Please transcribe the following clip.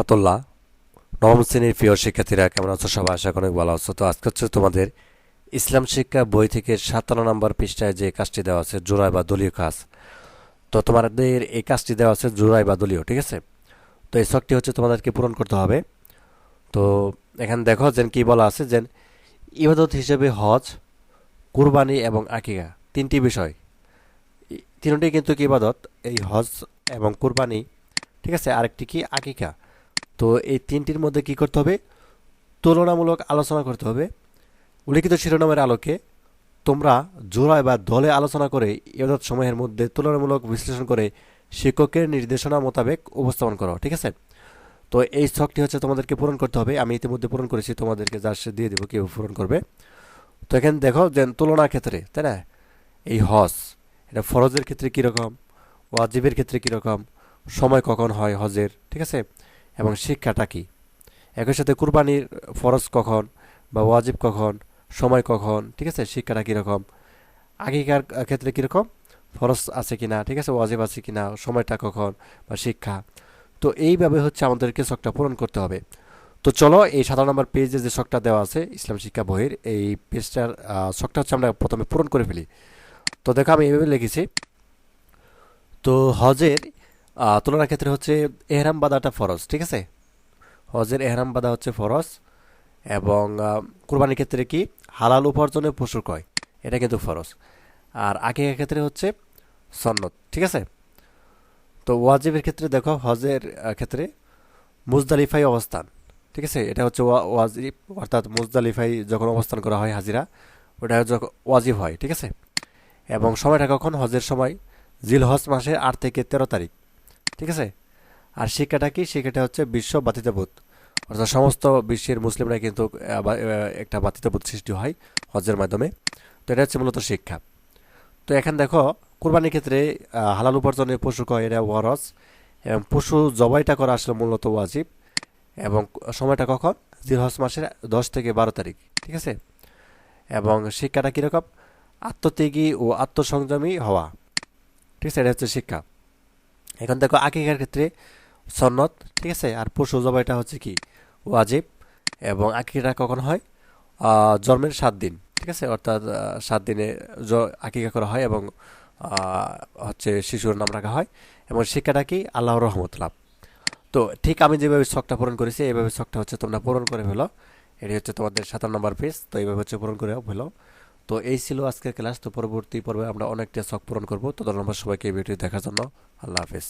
রহমতুল্লাহ, নবম শ্রেণির প্রিয় শিক্ষার্থীরা কেমন আছো সবাই? আশা অনেক ভালো আছো। তো আজকে হচ্ছে তোমাদের ইসলাম শিক্ষা বই থেকে সাতান্ন নম্বর পৃষ্ঠায় যে কাজটি দেওয়া আছে জোড়াই বা দলীয় কাজ। তো তোমাদের এই কাজটি দেওয়া আছে জোড়াই বা দলীয়, ঠিক আছে? তো এই শখটি হচ্ছে তোমাদেরকে পূরণ করতে হবে। তো এখানে দেখো যেন কি বলা আছে, যেন ইবাদত হিসেবে হজ, কুরবানি এবং আকিকা, তিনটি বিষয়। তিনটি কিন্তু কি ইবাদত? এই হজ এবং কুরবানি, ঠিক আছে? আরেকটি কি? আকিকা। তো এই তিনটির মধ্যে কি করতে হবে? তুলনামূলক আলোচনা করতে হবে। উল্লিখিত শিরোনামের আলোকে তোমরা জোড়ায় বা দলে আলোচনা করে ইবাদত সময়ের মধ্যে তুলনামূলক বিশ্লেষণ করে শিক্ষকের নির্দেশনা মোতাবেক উপস্থাপন করো, ঠিক আছে? তো এই ছকটি হচ্ছে তোমাদেরকে পূরণ করতে হবে। আমি ইতিমধ্যে পূরণ করেছি, তোমাদেরকে যার সে দিয়ে দেবো কেউ পূরণ করবে। তো এখানে দেখো যে তুলনার ক্ষেত্রে, তাই না? এই হজ, এটা ফরজের ক্ষেত্রে কীরকম? ওয়াজিবের ক্ষেত্রে কীরকম? সময় কখন হয় হজের, ঠিক আছে? এবং শিক্ষাটা কী? একই সাথে কুরবানির ফরজ কখন বা ওয়াজিব কখন? সময় কখন? ঠিক আছে? শিক্ষাটা কীরকম? আগেকার ক্ষেত্রে কীরকম? ফরজ আছে কিনা? ঠিক আছে? ওয়াজিব আছে কি না সময়টা কখন? বা শিক্ষা? তো এইভাবে হচ্ছে আমাদেরকে শখটা পূরণ করতে হবে। তো চলো এই সাধারণ নম্বর পেজে যে শখটা দেওয়া আছে, ইসলাম শিক্ষা বইয়ের, এই পেজটার শখটা হচ্ছে আমরা প্রথমে পূরণ করে ফেলি। তো দেখো আমি এইভাবে লিখেছি। তো হজের তুলনার ক্ষেত্রে হচ্ছে এহরাম বাঁধাটা ফরজ, ঠিক আছে? হজের এহরাম বাঁধা হচ্ছে ফরজ এবং কুরবানির ক্ষেত্রে কি? হালাল উপার্জনের পশু কয় এটা কিন্তু ফরজ। আর আকিকার ক্ষেত্রে হচ্ছে সন্নত ঠিক আছে? তো ওয়াজিবের ক্ষেত্রে দেখো, হজের ক্ষেত্রে মুজদালিফাই অবস্থান, ঠিক আছে? এটা হচ্ছে ওয়া- ওয়াজিব, অর্থাৎ মুজদালিফাই যখন অবস্থান করা হয় হাজিরা, ওটা যখন ওয়াজিব হয়, ঠিক আছে? এবং সময়টা কখন? হজের সময় জিল হজ মাসের আট থেকে তেরো তারিখ। ঠিক আছে? আর শিক্ষাটা কি? শিক্ষাটা হচ্ছে বিশ্ব বাতিতাবোধ অর্থাৎ সমস্ত বিশ্বের মুসলিমরা কিন্তু একটা বাতিতাবোধ সৃষ্টি হয় হজের মাধ্যমে। তো এটা হচ্ছে মূলত শিক্ষা। তো এখানে দেখো, কোরবানির ক্ষেত্রে হালাল উপার্জনের পশু কয়? এটা ওয়ারস। এবং পশু জবাইটা করা আসলে মূলত ওয়াজিব। এবং সময়টা কখন? জিলহজ মাসের দশ থেকে বারো তারিখ। ঠিক আছে? এবং শিক্ষাটা কীরকম? আত্মত্যাগী ও আত্মসংযমী হওয়া। ঠিক আছে? এটা হচ্ছে শিক্ষা। এখন দেখো আকিকার ক্ষেত্রে সন্নত ঠিক আছে? আর পশু জবাইটা হচ্ছে কি? ওয়াজিব। এবং আকিকা কখন হয়? জন্মের সাত দিন, ঠিক আছে? অর্থাৎ সাত দিনে আকিকা করা হয় এবং হচ্ছে শিশুর নাম রাখা হয়। এবং শিক্ষাটা কি? আল্লাহর রহমত লাভ। তো ঠিক আমি যেভাবে শখটা পূরণ করেছি, এইভাবে শখটা হচ্ছে তোমরা পূরণ করে ফেলো। এটি হচ্ছে তোমাদের সাতান্ন নম্বর পেজ, তো এইভাবে হচ্ছে পূরণ করে ফেলো। তো এই ছিল আজকের ক্লাস। তো পরবর্তী পর্বে আমরা অনেকটা শখ পূরণ করব। তো ধন্যবাদ সবাইকে এই ভিডিও দেখার জন্য আল্লাহ হাফেজ।